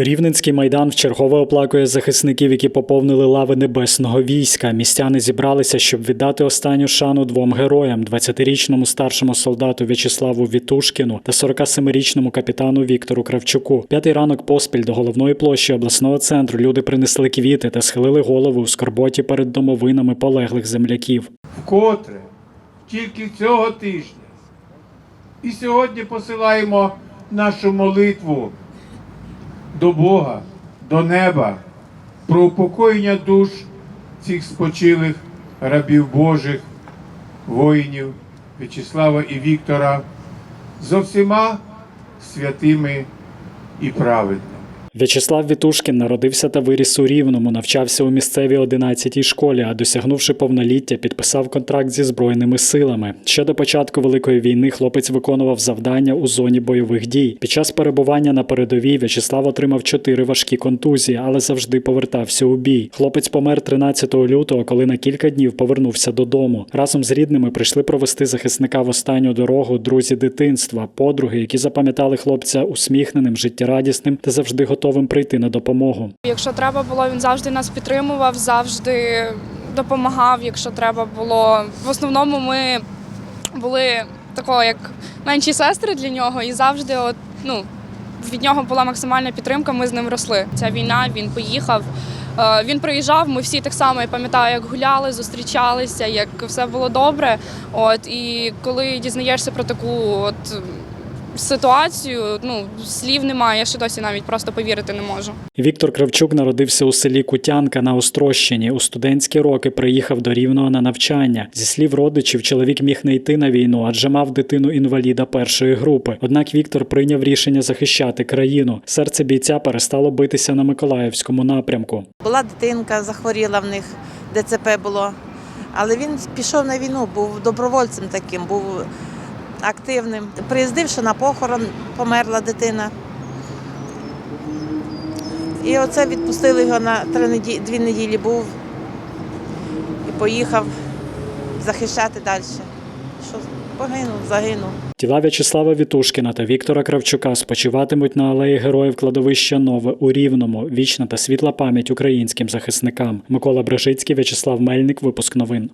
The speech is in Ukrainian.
Рівненський майдан вчергове оплакує захисників, які поповнили лави небесного війська. Містяни зібралися, щоб віддати останню шану двом героям: 20-річному старшому солдату В'ячеславу Вітушкіну та 47-річному капітану Віктору Кравчуку. П'ятий ранок поспіль до головної площі обласного центру люди принесли квіти та схилили голову у скорботі перед домовинами полеглих земляків. вкотре, тільки цього тижня. І сьогодні посилаємо нашу молитву до Бога, до неба, про упокоєння душ цих спочилих рабів Божих, воїнів В'ячеслава і Віктора зо всіма святими і праведними. В'ячеслав Вітушкін народився та виріс у Рівному, навчався у місцевій 11-й школі, а досягнувши повноліття, підписав контракт зі збройними силами. Ще до початку великої війни хлопець виконував завдання у зоні бойових дій. Під час перебування на передовій В'ячеслав отримав чотири важкі контузії, але завжди повертався у бій. Хлопець помер 13 лютого, коли на кілька днів повернувся додому. Разом з рідними прийшли провести захисника в останню дорогу друзі дитинства, подруги, які запам'ятали хлопця усміхненим, життєрадісним та завжди готовим прийти на допомогу. Якщо треба було, він завжди нас підтримував, завжди допомагав, якщо треба було. В основному ми були такого, як менші сестри для нього, і завжди, от, ну, від нього була максимальна підтримка, ми з ним росли. Ця війна, він поїхав. е, Він приїжджав, ми всі так само, я пам'ятаю, як гуляли, зустрічалися, як все було добре. От і коли дізнаєшся про таку от ситуацію, ну слів немає, я ще досі навіть просто повірити не можу. Віктор Кравчук народився у селі Кутянка на Острощині. У студентські роки приїхав до Рівного на навчання. Зі слів родичів, чоловік міг не йти на війну, адже мав дитину інваліда першої групи. Однак Віктор прийняв рішення захищати країну. Серце бійця перестало битися на Миколаївському напрямку. Була дитинка, захворіла в них, ДЦП було. Але він пішов на війну, був добровольцем таким, був активним. Приїздивши на похорон, померла дитина. І оце відпустили його на три неділі, дві неділі був і поїхав захищати далі. Що погинув, загинув. Тіла В'ячеслава Вітушкіна та Віктора Кравчука спочиватимуть на алеї Героїв кладовища Нове у Рівному. Вічна та світла пам'ять українським захисникам. Микола Брижицький, В'ячеслав Мельник. Випуск новин.